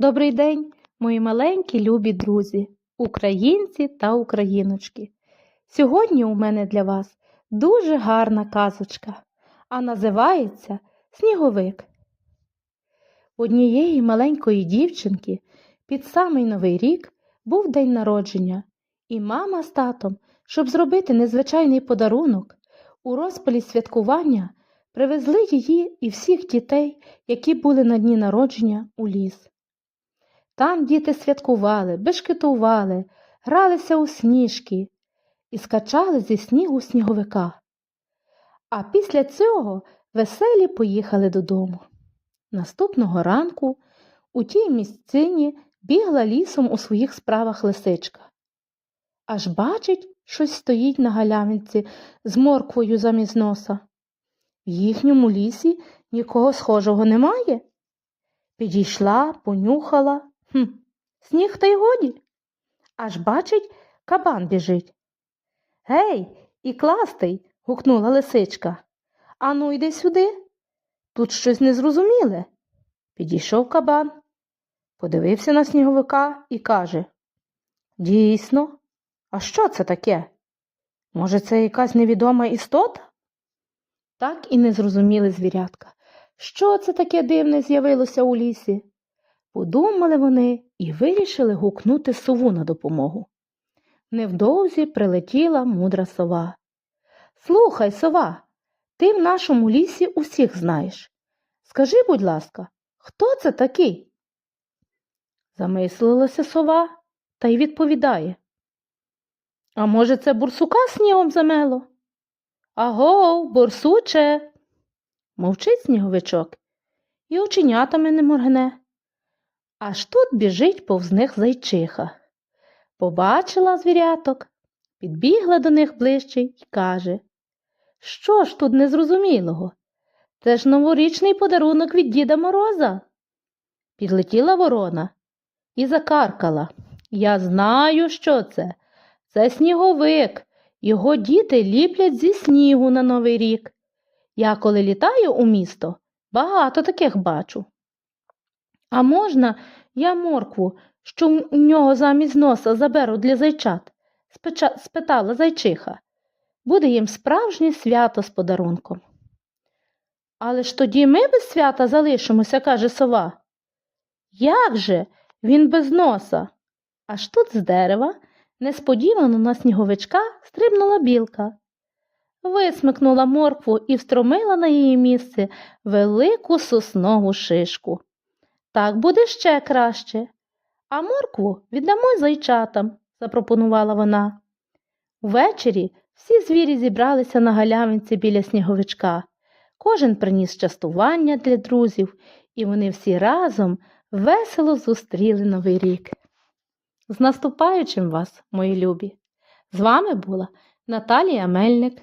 Добрий день, мої маленькі любі друзі, українці та україночки. Сьогодні у мене для вас дуже гарна казочка, а називається Сніговик. Однієї маленької дівчинки під самий новий рік був день народження, і мама з татом, щоб зробити незвичайний подарунок, у розпалі святкування привезли її і всіх дітей, які були на дні народження, у ліс. Там діти святкували, бешкетували, гралися у сніжки і скачали зі снігу сніговика. А після цього веселі поїхали додому. Наступного ранку у тій місцині бігла лісом у своїх справах лисичка. Аж бачить, щось стоїть на галявинці з морквою замість носа. В їхньому лісі нікого схожого немає. Підійшла, понюхала. Хм, сніг та й годі. Аж бачить, кабан біжить. Гей, і кластий. гукнула лисичка. Ану, йди сюди. Тут щось незрозуміле. Підійшов кабан, подивився на сніговика і каже Дійсно, а що це таке? Може, це якась невідома істота? Так і не зрозуміли звірятка. Що це таке дивне з'явилося у лісі? Подумали вони і вирішили гукнути сову на допомогу. Невдовзі прилетіла мудра сова. Слухай, сова, ти в нашому лісі усіх знаєш. Скажи, будь ласка, хто це такий? Замислилася сова та й відповідає. А може, це бурсука снігом замело? Агов, борсуче. Мовчить сніговичок і оченятами не моргне. Аж тут біжить повз них зайчиха. Побачила звіряток, підбігла до них ближче й каже Що ж тут незрозумілого? Це ж новорічний подарунок від Діда Мороза. Підлетіла ворона і закаркала. Я знаю, що це. Це сніговик. Його діти ліплять зі снігу на Новий рік. Я, коли літаю у місто, багато таких бачу. А можна я моркву, що у нього замість носа заберу для зайчат? Спеча... спитала зайчиха. Буде їм справжнє свято з подарунком. Але ж тоді ми без свята залишимося, каже сова. Як же? Він без носа. Аж тут з дерева несподівано на сніговичка стрибнула білка. Висмикнула моркву і встромила на її місце велику соснову шишку. Так буде ще краще. А моркву віддамо зайчатам, запропонувала вона. Ввечері всі звірі зібралися на галявинці біля сніговичка. Кожен приніс частування для друзів, і вони всі разом весело зустріли Новий рік. З наступаючим вас, мої любі! З вами була Наталія Мельник.